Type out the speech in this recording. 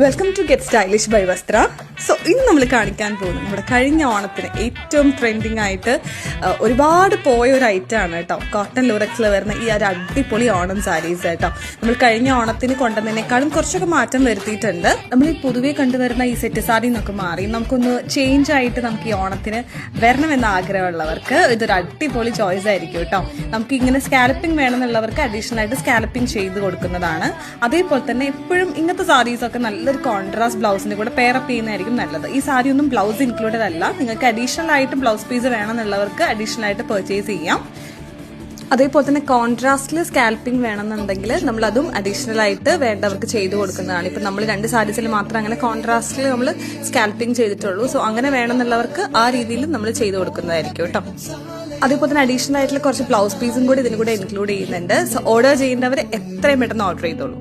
Welcome to get stylish by Vasthra so ഇന്ന് നമ്മൾ കാണിക്കാൻ പോകുന്നത് നമ്മുടെ കഴിഞ്ഞ ഓണത്തിന് ഏറ്റവും ട്രെൻഡിങ് ആയിട്ട് ഒരുപാട് പോയ ഒരു ഐറ്റം ആണ് കേട്ടോ. കോട്ടൺ ലൂറക്സിൽ വരുന്ന ഈ ഒരു അടിപൊളി ഓണം സാരീസ് കേട്ടോ. നമ്മൾ കഴിഞ്ഞ ഓണത്തിന് കൊണ്ടുവന്നതിനേക്കാളും കുറച്ചൊക്കെ മാറ്റം വരുത്തിയിട്ടുണ്ട്. നമ്മൾ ഈ പൊതുവേ കണ്ടുവരുന്ന ഈ സെറ്റ് സാരി എന്നൊക്കെ മാറി നമുക്കൊന്ന് ചേഞ്ച് ആയിട്ട് നമുക്ക് ഈ ഓണത്തിന് വരണമെന്ന ആഗ്രഹമുള്ളവർക്ക് ഇതൊരു അടിപൊളി ചോയ്സ് ആയിരിക്കും കേട്ടോ. നമുക്ക് ഇങ്ങനെ സ്കാലപ്പിംഗ് വേണമെന്നുള്ളവർക്ക് അഡീഷണൽ ആയിട്ട് സ്കാലപ്പിംഗ് ചെയ്ത് കൊടുക്കുന്നതാണ്. അതേപോലെ തന്നെ എപ്പോഴും ഇങ്ങനത്തെ സാരീസ് ഒക്കെ നല്ലൊരു കോൺട്രാസ്റ്റ് ബ്ലൗസിന്റെ കൂടെ പെയറപ്പ് ചെയ്യുന്നതായിരിക്കും നല്ലത്. ഈ സാരി ഒന്നും ബ്ലൗസ് ഇൻക്ലൂഡഡ് അല്ല. നിങ്ങൾക്ക് അഡീഷണൽ ആയിട്ട് ബ്ലൗസ് പീസ് വേണമെന്നുള്ളവർക്ക് അഡീഷണൽ ആയിട്ട് പർച്ചേസ് ചെയ്യാം. അതേപോലെ തന്നെ കോൺട്രാസ്റ്റിൽ സ്കാൽപ്പിംഗ് വേണമെന്നുണ്ടെങ്കിൽ നമ്മൾ അതും അഡീഷണൽ ആയിട്ട് വേണ്ടവർക്ക് ചെയ്തു കൊടുക്കുന്നതാണ്. ഇപ്പം നമ്മൾ രണ്ട് സാരീസിൽ മാത്രം അങ്ങനെ കോൺട്രാസ്റ്റിൽ നമ്മൾ സ്കാൽപ്പിംഗ് ചെയ്തിട്ടുള്ളൂ. സോ അങ്ങനെ വേണമെന്നുള്ളവർക്ക് ആ രീതിയിൽ നമ്മൾ ചെയ്തു കൊടുക്കുന്നതായിരിക്കും കേട്ടോ. അതേപോലെ തന്നെ അഡീഷണൽ ആയിട്ടുള്ള കുറച്ച് ബ്ലൗസ് പീസും കൂടി ഇതിന് കൂടെ ഇൻക്ലൂഡ് ചെയ്യുന്നുണ്ട്. സോ ഓർഡർ ചെയ്യേണ്ടവർ എത്രയും പെട്ടെന്ന് ഓർഡർ ചെയ്തോളൂ.